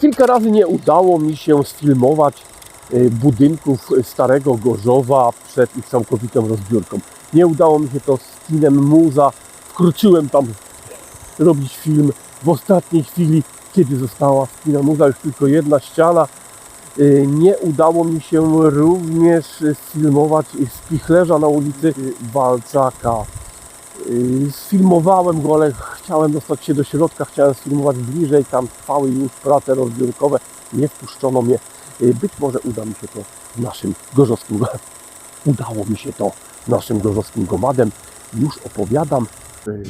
Kilka razy nie udało mi się sfilmować y, budynków Starego Gorzowa przed ich całkowitą rozbiórką. Nie udało mi się to z kinem Muza. Wkroczyłem tam robić film w ostatniej chwili, kiedy została z kina Muza już tylko jedna ściana. Y, Nie udało mi się również sfilmować spichlerza na ulicy Walczaka. Y, Sfilmowałem go, ale chciałem dostać się do środka, chciałem sfilmować bliżej, tam trwały już prace rozbiórkowe, nie wpuszczono mnie. Y, Być może uda mi się to naszym gorzowskim, udało mi się to naszym gorzowskim gomadem. Już opowiadam. Y,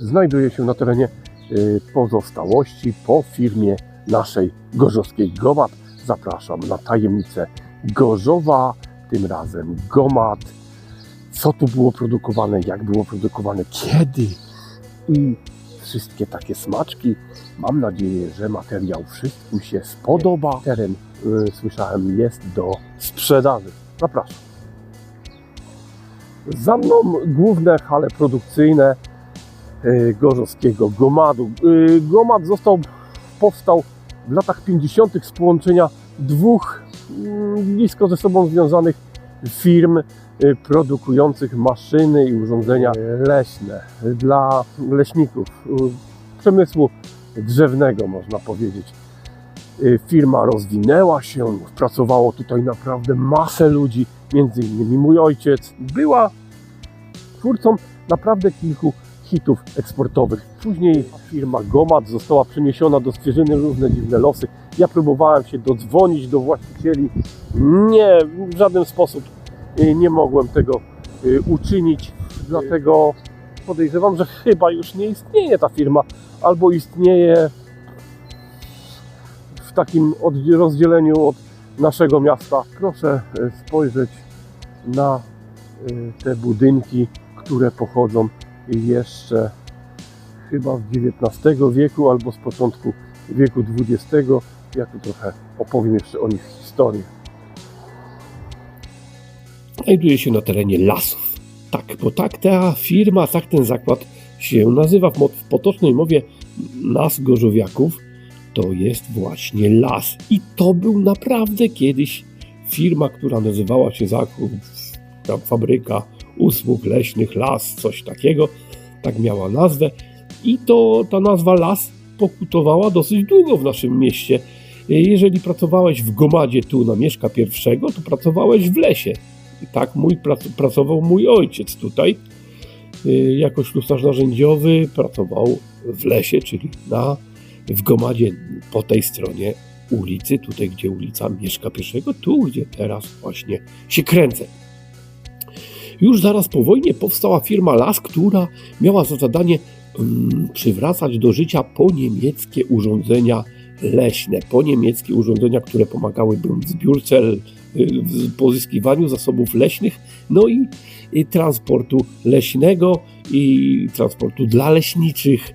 Znajduje się na terenie y, pozostałości po firmie naszej gorzowskiej Gomad. Zapraszam na tajemnicę Gorzowa, tym razem Gomad. Co tu było produkowane, jak było produkowane, kiedy i wszystkie takie smaczki. Mam nadzieję, że materiał wszystkim się spodoba. Teren, y, słyszałem, jest do sprzedaży. Zapraszam. Za mną główne hale produkcyjne gorzowskiego Gomadu. Y, Gomad został, powstał w latach 50. z połączenia dwóch mm, blisko ze sobą związanych firm y, produkujących maszyny i urządzenia y, leśne dla leśników, y, przemysłu drzewnego można powiedzieć. Y, Firma rozwinęła się, pracowało tutaj naprawdę masę ludzi, między innymi mój ojciec. Była twórcą naprawdę kilku hitów eksportowych. Później firma Gomat została przeniesiona do Stwierzyny różne dziwne losy. Ja próbowałem się dodzwonić do właścicieli. Nie, w żaden sposób y, nie mogłem tego y, uczynić. Dlatego podejrzewam, że chyba już nie istnieje ta firma, albo istnieje w takim rozdzieleniu od naszego miasta. Proszę y, spojrzeć na te budynki, które pochodzą jeszcze chyba z XIX wieku albo z początku wieku XX. Ja tu trochę opowiem jeszcze o nich historię. znajduje się na terenie lasów. Tak, bo tak ta firma, tak ten zakład się nazywa w, w potocznej mowie nas gorzowiaków. To jest właśnie las. I to był naprawdę kiedyś firma, która nazywała się tam fabryka usług leśnych, las, coś takiego. Tak miała nazwę. I to ta nazwa las pokutowała dosyć długo w naszym mieście. Jeżeli pracowałeś w Gomadzie tu na Mieszka pierwszego, to pracowałeś w lesie. I tak mój, prac, pracował mój ojciec tutaj. Y, Jako ślusarz narzędziowy pracował w lesie, czyli na, w Gomadzie po tej stronie ulicy, tutaj gdzie ulica Mieszka pierwszego, tu gdzie teraz właśnie się kręcę. Już zaraz po wojnie powstała firma Las, która miała za zadanie mm, przywracać do życia poniemieckie urządzenia leśne, poniemieckie urządzenia, które pomagałyby w zbiórce, l- w pozyskiwaniu zasobów leśnych, no i, i transportu leśnego i transportu dla leśniczych.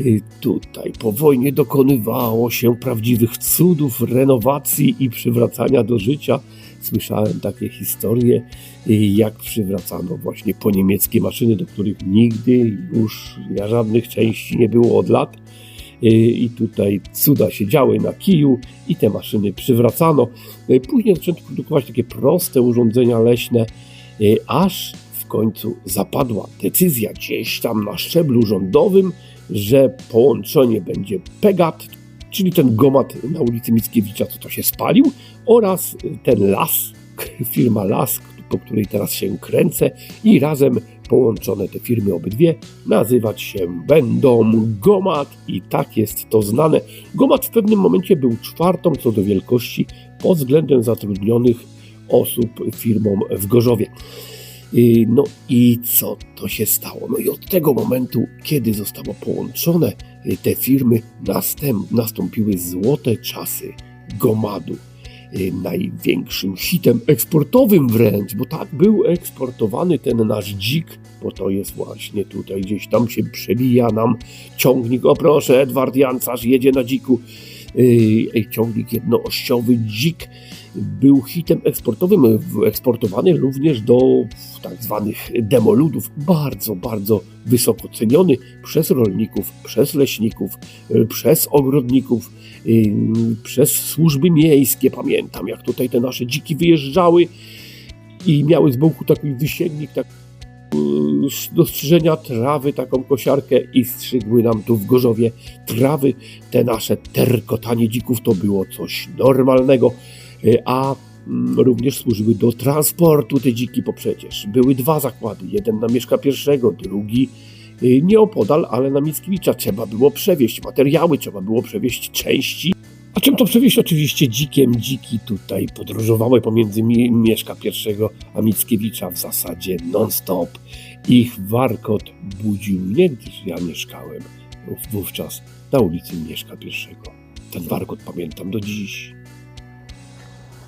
Y, Tutaj po wojnie dokonywało się prawdziwych cudów, renowacji i przywracania do życia. Słyszałem takie historie, y, jak przywracano właśnie po niemieckie maszyny, do których nigdy już żadnych części nie było od lat. Y, I tutaj cuda się działy na kiju i te maszyny przywracano. Y, Później zaczęto produkować takie proste urządzenia leśne, aż w końcu zapadła decyzja gdzieś tam na szczeblu rządowym, że połączenie będzie PEGAT, czyli ten gomat na ulicy Mickiewicza, co to się spalił, oraz ten las, firma Las, po której teraz się kręcę i razem połączone te firmy obydwie nazywać się będą Gomat i tak jest to znane. Gomat w pewnym momencie był czwartą co do wielkości pod względem zatrudnionych osób firmą w Gorzowie. Y, No i co to się stało? No i od tego momentu, kiedy zostało połączone y, te firmy, następ, nastąpiły złote czasy Gomadu. y, największym hitem eksportowym wręcz, bo tak był eksportowany ten nasz dzik, bo to jest właśnie tutaj gdzieś tam się przebija nam ciągnik. O proszę, Edward Jancarz jedzie na dziku. Yy, ciągnik jednoościowy dzik był hitem eksportowym, eksportowany również do tak zwanych demoludów. Bardzo, bardzo wysoko ceniony przez rolników, przez leśników, yy, przez ogrodników, yy, przez służby miejskie. Pamiętam, jak tutaj te nasze dziki wyjeżdżały i miały z boku taki wysięgnik, tak yy, do strzyżenia trawy, taką kosiarkę i strzygły nam tu w Gorzowie trawy. Te nasze terkotanie dzików to było coś normalnego, a mm, również służyły do transportu te dziki, bo przecież były dwa zakłady, jeden na Mieszka I, drugi yy, nieopodal, ale na Mickiewicza. Trzeba było przewieźć materiały, trzeba było przewieźć części. A czym to przewieźć? Oczywiście dzikiem. Dziki tutaj podróżowały pomiędzy Mi- Mieszka I a Mickiewicza w zasadzie non-stop. Ich warkot budził mnie, gdyż ja mieszkałem wówczas na ulicy Mieszka I. Ten warkot pamiętam do dziś.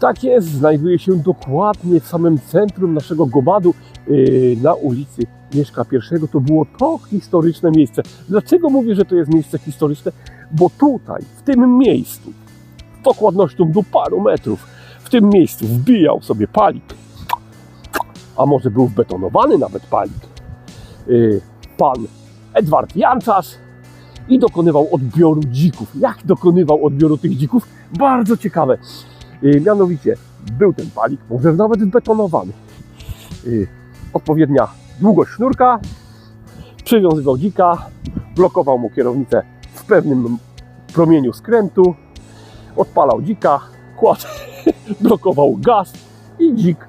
Tak jest, znajduje się dokładnie w samym centrum naszego Gomadu yy, na ulicy Mieszka I. To było to historyczne miejsce. Dlaczego mówię, że to jest miejsce historyczne? Bo tutaj, w tym miejscu, z dokładnością do paru metrów, w tym miejscu wbijał sobie palik, a może był wbetonowany nawet palik, yy, pan Edward Jancarz i dokonywał odbioru dzików. Jak dokonywał odbioru tych dzików? Bardzo ciekawe. Mianowicie był ten palik, może nawet betonowany. Odpowiednia długość sznurka, przywiązywał dzika, blokował mu kierownicę w pewnym promieniu skrętu, odpalał dzika, kładł, blokował gaz i dzik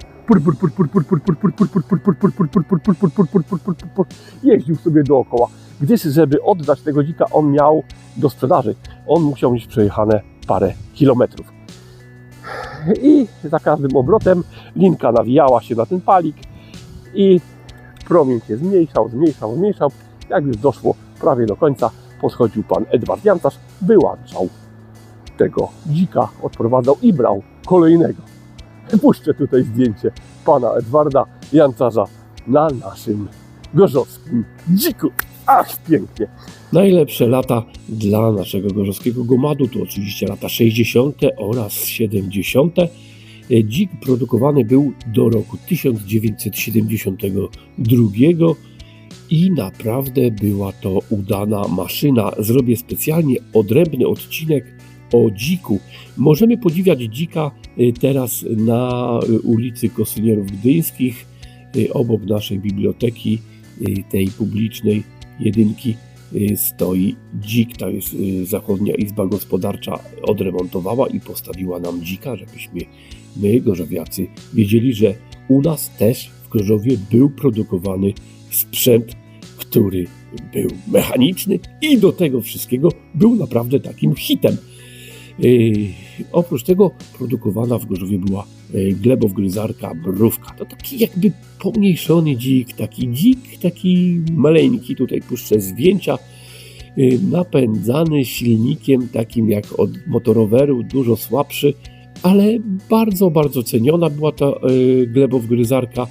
jeździł sobie dookoła. Gdyż, żeby oddać tego dzika, on miał do sprzedaży. On musiał mieć przejechane parę kilometrów i za każdym obrotem linka nawijała się na ten palik i promień się zmniejszał, zmniejszał, zmniejszał. Jak już doszło prawie do końca, podchodził pan Edward Jancarz, wyłączał tego dzika, odprowadzał i brał kolejnego. Puszczę tutaj zdjęcie pana Edwarda Jancarza na naszym gorzowskim dziku. Ach, pięknie. Najlepsze lata dla naszego gorzowskiego gomadu to oczywiście lata 60. oraz 70. E, Dzik produkowany był do roku 1972 i naprawdę była to udana maszyna. Zrobię specjalnie odrębny odcinek o dziku. Możemy podziwiać dzika e, teraz na e, ulicy Kosynierów Gdyńskich, e, obok naszej biblioteki, tej publicznej jedynki y, stoi dzik, to jest y, Zachodnia Izba Gospodarcza odremontowała i postawiła nam dzika, żebyśmy my, gorzowiacy, wiedzieli, że u nas też w Gorzowie był produkowany sprzęt, który był mechaniczny i do tego wszystkiego był naprawdę takim hitem. Yy, oprócz tego produkowana w Gorzowie była yy, glebowgryzarka mrówka. To taki jakby pomniejszony dzik, taki dzik, taki maleńki, tutaj puszczę zdjęcia, yy, napędzany silnikiem takim jak od motoroweru, dużo słabszy, ale bardzo, bardzo ceniona była ta yy, glebowgryzarka.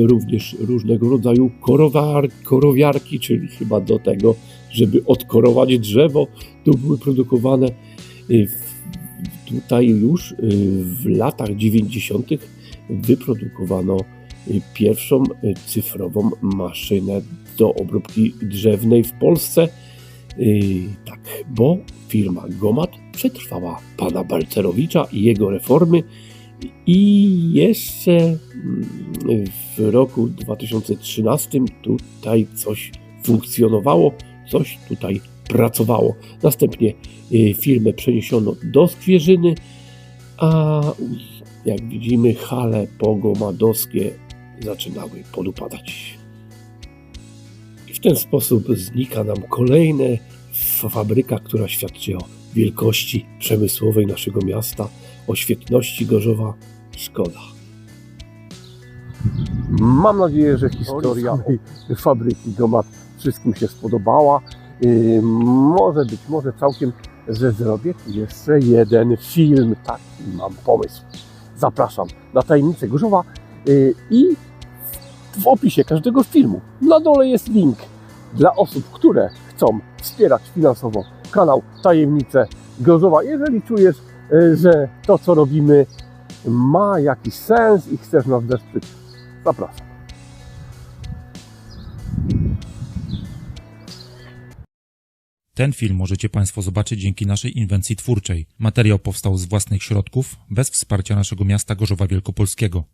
Również różnego rodzaju korowar, korowiarki, czyli chyba do tego, żeby odkorować drzewo, tu były produkowane. W- Tutaj już yy, w latach 90. wyprodukowano y, pierwszą y, cyfrową maszynę do obróbki drzewnej w Polsce. Y, Tak, bo firma Gomat przetrwała pana Balcerowicza i jego reformy i jeszcze mm, w roku 2013 tutaj coś funkcjonowało, coś tutaj pracowało. Następnie y, firmę przeniesiono do Skwierzyny, a jak widzimy hale pogomadowskie zaczynały podupadać. I w ten sposób znika nam kolejna fabryka, która świadczy o wielkości przemysłowej naszego miasta, o świetności Gorzowa. Szkoda. Mam nadzieję, że historia fabryki Gomat wszystkim się spodobała. Yy, Może być może całkiem że zrobię jeszcze jeden film. Taki mam pomysł. Zapraszam na Tajemnicę Gorzowa yy, i w opisie każdego filmu na dole jest link dla osób, które chcą wspierać finansowo kanał Tajemnice Gorzowa. Jeżeli czujesz, yy, że to co robimy ma jakiś sens i chcesz nas wesprzeć, zapraszam. Ten film możecie Państwo zobaczyć dzięki naszej inwencji twórczej. Materiał powstał z własnych środków, bez wsparcia naszego miasta Gorzowa Wielkopolskiego.